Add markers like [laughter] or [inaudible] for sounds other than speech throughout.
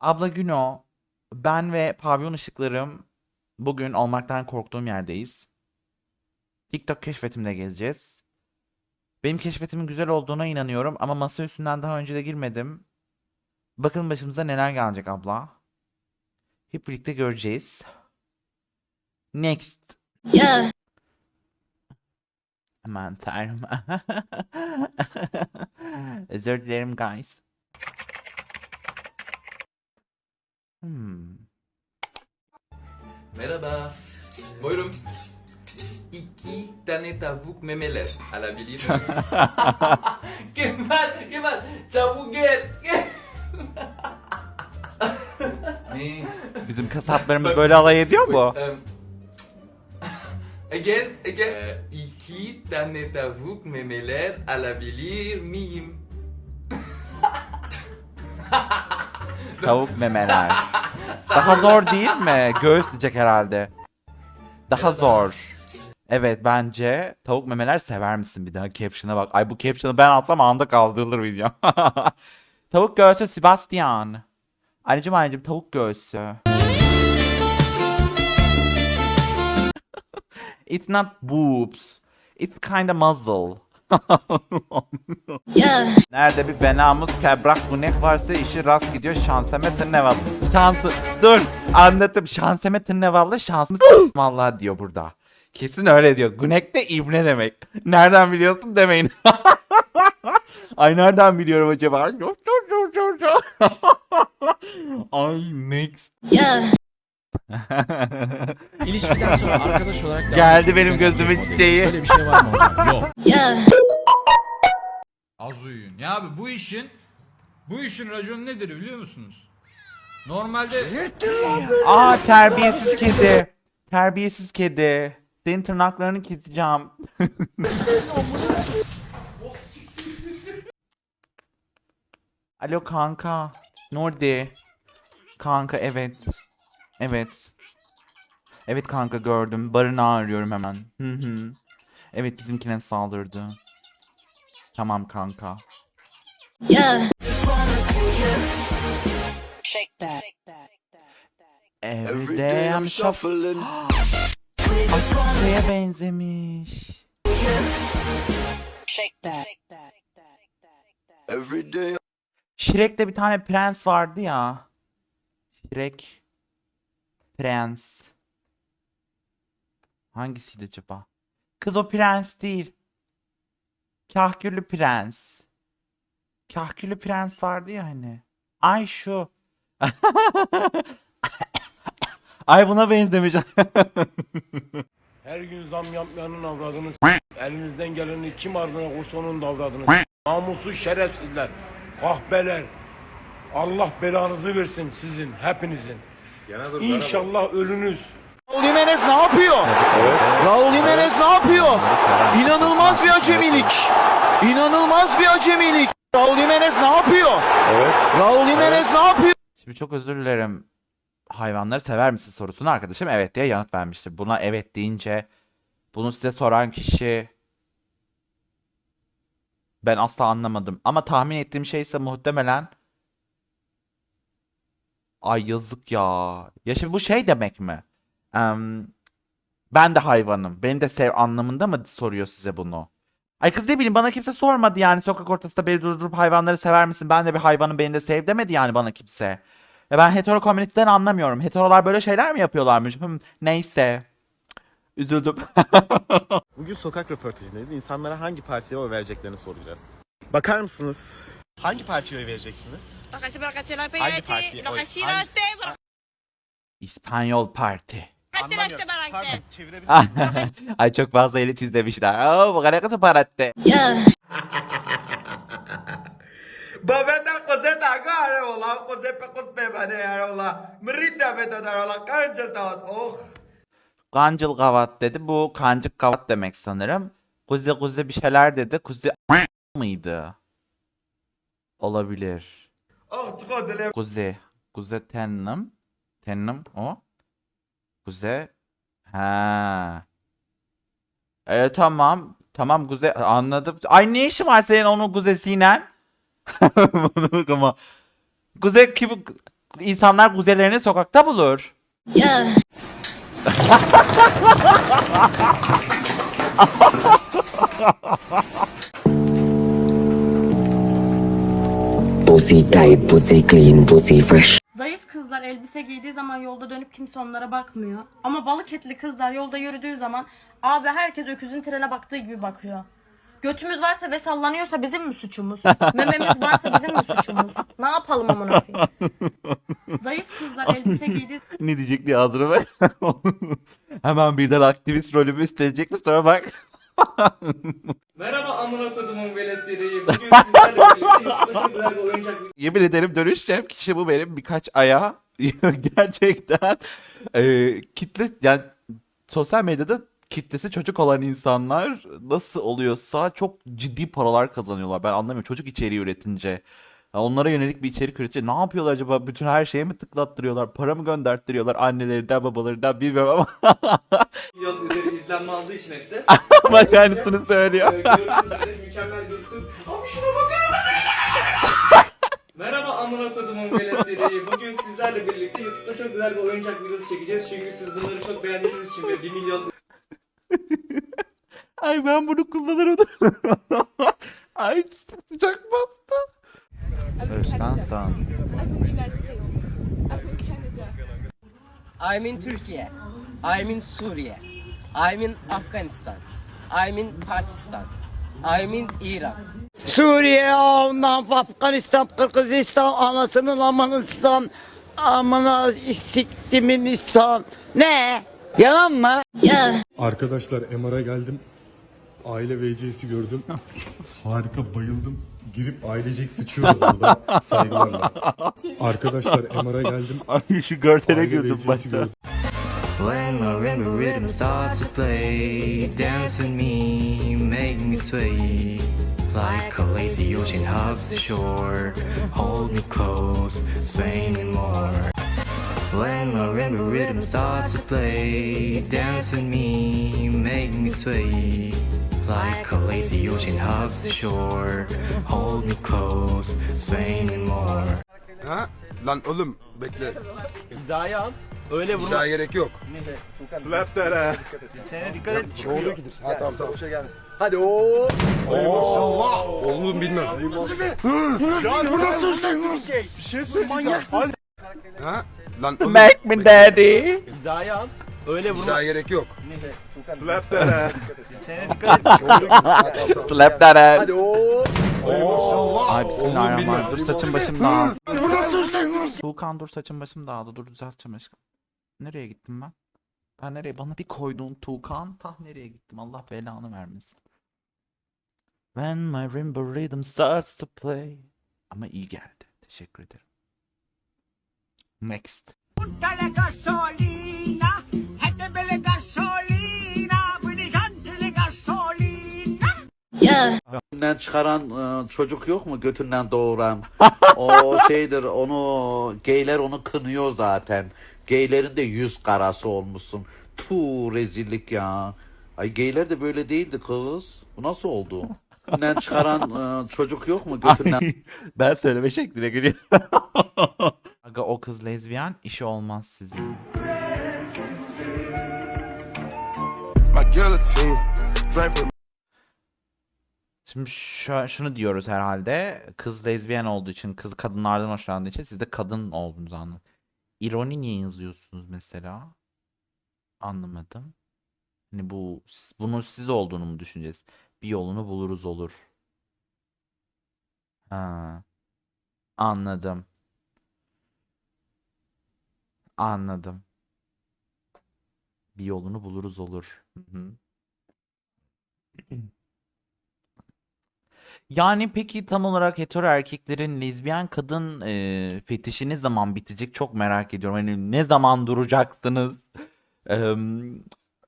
Abla Güno, ben ve pavyon ışıklarım bugün olmaktan korktuğum yerdeyiz. TikTok keşfetimde gezeceğiz. Benim keşfetimin güzel olduğuna inanıyorum ama masa üstünden daha önce de girmedim. Bakın başımıza neler gelecek abla. Hep birlikte göreceğiz. Next. Yeah. Aman tanrım. [laughs] Özür dilerim guys. Hmm. Merhaba. Buyurun. İki tane tavuk memeler alabilir miyim? [laughs] Kemal, Kemal çabuk gel. gel. ne? Bizim kasaplarımız böyle alay ediyor mu? Um, again, again. Ee, iki tane tavuk memeler alabilir miyim? Tavuk memeler. Daha zor değil mi? Göğüs diyecek herhalde. Daha zor. Evet bence tavuk memeler sever misin bir daha caption'a bak. Ay bu caption'ı ben alsam anda kaldırılır video. [laughs] tavuk göğsü Sebastian. Anneciğim anneciğim tavuk göğsü. It's not boobs. It's kinda muzzle. [laughs] Nerede bir benamız kebrak gunek varsa işi rast gidiyor şanseme tırneval. Şansı dur anlatayım şanseme tırnevallı şansımız [gasps] vallahi diyor burada. Kesin öyle diyor. Gunek de ibne demek. Nereden biliyorsun demeyin. [laughs] Ay nereden biliyorum acaba? [laughs] Ay next. İlişkiden sonra arkadaş olarak devam Geldi etmek benim istenen gözümün bir model. çiçeği. Böyle bir şey var mı hocam? Yok. Uyuyun. Ya abi bu işin bu işin raconu nedir biliyor musunuz? Normalde Aa terbiyesiz kedi. Terbiyesiz kedi. Senin tırnaklarını keseceğim. [laughs] Alo kanka. Nordi. Kanka evet. Evet. Evet kanka gördüm. Barınağı arıyorum hemen. Hı hı. Evet bizimkine saldırdı. Tamam kanka. Yeah. Every day I'm shuffling. Asıl şeye benzemiş. Every day Shrek'te bir tane prens vardı ya. Shrek. Prens. Hangisiydi acaba? Kız o prens değil. Kahküllü prens. Kahküllü prens vardı ya hani. Ay şu. [laughs] Ay buna benzemiş. [laughs] Her gün zam yapmayanın avradını Elinizden geleni kim ardına koysa onun da avradını Namussuz şerefsizler. Kahpeler. Allah belanızı versin sizin hepinizin. İnşallah ölünüz. Raul Jimenez ne yapıyor? Raul Jimenez ne yapıyor? İnanılmaz bir acemilik. İnanılmaz bir acemilik. Raul Jimenez ne yapıyor? Raul Jimenez ne yapıyor? Şimdi çok özür dilerim. Hayvanları sever misin sorusuna arkadaşım evet diye yanıt vermiştir. Buna evet deyince bunu size soran kişi ben asla anlamadım. Ama tahmin ettiğim şey ise muhtemelen Ay yazık ya. Ya şimdi bu şey demek mi? Em, ben de hayvanım. Beni de sev anlamında mı soruyor size bunu? Ay kız ne bileyim bana kimse sormadı yani sokak ortasında beni durdurup hayvanları sever misin? Ben de bir hayvanım beni de sev demedi yani bana kimse. Ya ben hetero komüniteden anlamıyorum. Heterolar böyle şeyler mi yapıyorlarmış? Hmm, neyse. Üzüldüm. [laughs] Bugün sokak röportajındayız. İnsanlara hangi partiye oy vereceklerini soracağız. Bakar mısınız? Hangi partiye oy vereceksiniz? Hangi pedido, parti? lo Oy, hangi- İspanyol Parti. Anlamıyorum. Pardon, çevirebilir [laughs] Ay çok fazla elit izlemişler. Oo, bu kadar kısa paratte. [laughs] Babeta coseta agarre ola, cosepa cospebane ola. Mrita beta ola, kancel tat. Oh. Kancıl kavat dedi. Bu kancık kavat demek sanırım. Kuzi kuzi bir şeyler dedi. Kuzi mıydı? Olabilir. Oh, çıkodele. Kuzi. Kuzi tennim. Tennim o. Kuzi. Ha. E tamam. Tamam Kuzi anladım. Ay ne işin var senin onun Kuzi'siyle? [laughs] Bunu ama. Kuzi kim? insanlar kuzelerini sokakta bulur. Yeah. Pussy tight, pussy clean, pussy fresh. Zayıf kızlar elbise giydiği zaman yolda dönüp kimse onlara bakmıyor. Ama balık etli kızlar yolda yürüdüğü zaman abi herkes öküzün trene baktığı gibi bakıyor. Götümüz varsa ve sallanıyorsa bizim mi suçumuz? Mememiz varsa bizim mi suçumuz? Ne yapalım amına koyayım? [laughs] Zayıf kızlar elbise giydiği [laughs] ne diyecek diye hazır ver. [laughs] Hemen birden aktivist rolümü üstlenecekti sonra bak. [laughs] Merhaba amına kodumun veletleri. Bugün sizlerle birlikte güzel bir oyuncak Yemin ederim dönüşeceğim kişi bu benim birkaç aya [laughs] gerçekten e, kitle yani sosyal medyada kitlesi çocuk olan insanlar nasıl oluyorsa çok ciddi paralar kazanıyorlar. Ben anlamıyorum çocuk içeriği üretince. Onlara yönelik bir içerik üretince ne yapıyorlar acaba? Bütün her şeye mi tıklattırıyorlar? Para mı gönderttiriyorlar annelerinden babalarından bilmiyorum ama. [laughs] milyon üzeri izlenme aldığı için hepsi. [laughs] ama aynısını söylüyor. Ee, gördüğünüz üzere mükemmel bir isim. Abi şuna bakar mısın? [laughs] Merhaba amına kodumun veletleri. Bugün sizlerle birlikte YouTube'da çok güzel bir oyuncak videosu çekeceğiz. Çünkü siz bunları çok beğendiğiniz için ve 1 milyon Ay ben bunu kullanırım. Ay sıcak battı. Özkan San. I'm in Turkey. I'm in Suriye. I'm in Afganistan. I'm in Pakistan. I'm in Iran. Suriye, ondan Afganistan, Kırgızistan, anasının amanıstan, amına siktimin İslam. Ne? Yalan mı? Yeah. Arkadaşlar MR'a geldim. Aile VC'si gördüm. Harika bayıldım. Girip ailecek sıçıyoruz burada. Saygılarla. Arkadaşlar MR'a geldim. Ay şu görsele Aile güldüm VC'si başta. gördüm. When marimba rhythm starts to play, dance with me, make me sway. Like a lazy ocean hugs the shore, hold me close, sway me more. When marimba rhythm starts to play, dance with me, make me sway. Like a lazy ocean hugs the shore, hold me close, sway me more. Ha? Lan oğlum bekle. Hizaya al, öyle vurma. Hizaya gerek yok. Slap that ass. Sana dikkat et. Ha tamam tamam. şey gelmesin. Hadi o. Ay maşallah. Oğlum bilmem. Ha? Lan oğlum Make me daddy. Hizaya al, öyle vurma. hizaya gerek yok. Slap that dikkat et. Slap that ass. Hadi. Ay bismillahirrahmanirrahim. Dur saçım başım dağıldı. Tuğkan dur saçım başım dağıldı. Dur düzelteceğim aşkım. Nereye gittim ben? Ben nereye? Bana bir koyduğun Tuğkan. Tah nereye gittim? Allah belanı vermesin. When my rainbow rhythm starts to play. Ama iyi geldi. Teşekkür ederim. Next. Yeah. Götünden çıkaran e, çocuk yok mu götünden doğuran? [laughs] o şeydir onu geyler onu kınıyor zaten. Geylerin de yüz karası olmuşsun. Tu rezillik ya. Ay geyler de böyle değildi kız. Bu nasıl oldu? Götünden çıkaran e, çocuk yok mu götünden? Ay, ben söyleme şekline gülüyorum. [laughs] Aga o kız lezbiyen işi olmaz sizin. My guillotine. Draper. Şimdi şu, şunu diyoruz herhalde. Kız lezbiyen olduğu için, kız kadınlardan hoşlandığı için siz de kadın olduğunuzu anladın. İroni niye yazıyorsunuz mesela? Anlamadım. Hani bu bunun siz olduğunu mu düşüneceğiz? Bir yolunu buluruz olur. Ha. Anladım. Anladım. Bir yolunu buluruz olur. Hı hı. [clears throat] Yani peki tam olarak hetero erkeklerin lezbiyen kadın e, fetişi ne zaman bitecek çok merak ediyorum. Hani ne zaman duracaksınız? Em,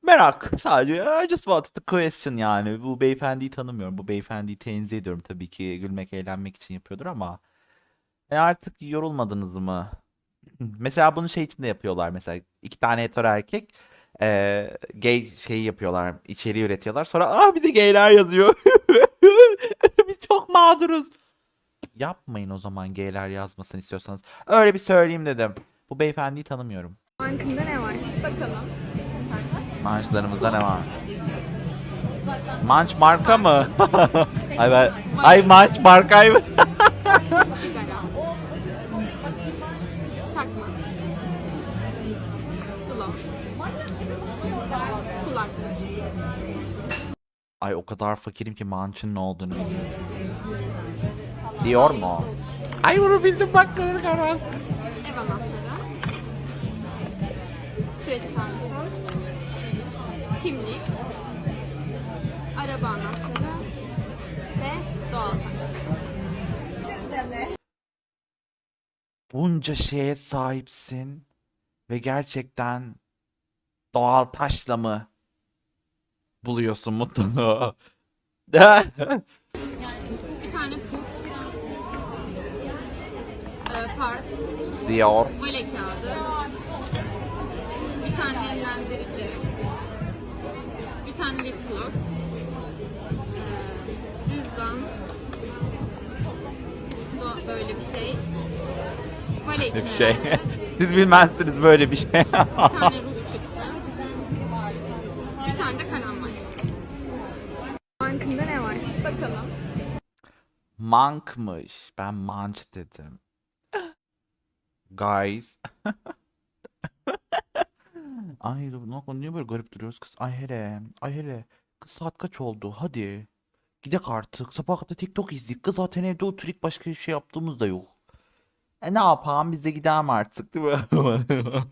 merak sadece. I just wanted to question yani. Bu beyefendiyi tanımıyorum. Bu beyefendiyi tenzih ediyorum tabii ki. Gülmek, eğlenmek için yapıyordur ama. E artık yorulmadınız mı? Mesela bunu şey için de yapıyorlar. Mesela iki tane hetero erkek e, gay şeyi yapıyorlar. içeriği üretiyorlar. Sonra aa bize gayler yazıyor. [laughs] Mağduruz. yapmayın o zaman geyler yazmasını istiyorsanız. Öyle bir söyleyeyim dedim. Bu beyefendiyi tanımıyorum. Bankında ne var? Bakalım. Mançlarımızda ne var? Manç marka mı? [laughs] ay ben, ay manç markayı mı? [laughs] Çakma. Kulak. Ay o kadar fakirim ki mançın ne olduğunu bilmiyorum. Diyor mu? Ay bunu bildim bak görür görmez. Ev anahtarı. Kredi kartı. Kimlik. Araba anahtarı. Ve doğal Bunca şeye sahipsin ve gerçekten doğal taşla mı buluyorsun mutluluğu? [laughs] Bir tane puf. Ee. Diyor. Vale kağıdı. Bir tane nemlendirici. Bir tane lip gloss. Ee, cüzdan. Bu böyle bir şey. Vale Bir şey. [laughs] Siz bilmezsiniz böyle bir şey. Bir tane ruj Bakalım. Monk'mış. Ben manç dedim. Guys. [laughs] Ay ne niye böyle garip duruyoruz kız? Ay hele. Ay hele. Kız saat kaç oldu? Hadi. Gidek artık. Sabah kadar TikTok izledik. Kız zaten evde oturup başka bir şey yaptığımız da yok. E ne yapalım biz de gidelim artık değil mi? [laughs]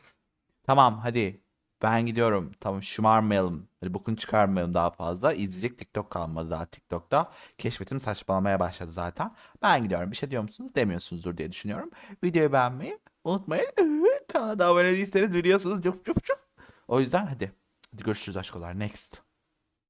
tamam hadi. Ben gidiyorum. Tamam şımarmayalım. Hadi bokunu çıkarmayalım daha fazla. İzleyecek TikTok kalmadı daha TikTok'ta. Keşfetim saçmalamaya başladı zaten. Ben gidiyorum. Bir şey diyor musunuz? Demiyorsunuzdur diye düşünüyorum. Videoyu beğenmeyi unutmayın. [laughs] Kanala da abone değilseniz biliyorsunuz. Çok çok çok. O yüzden hadi. Hadi görüşürüz aşkolar. Next.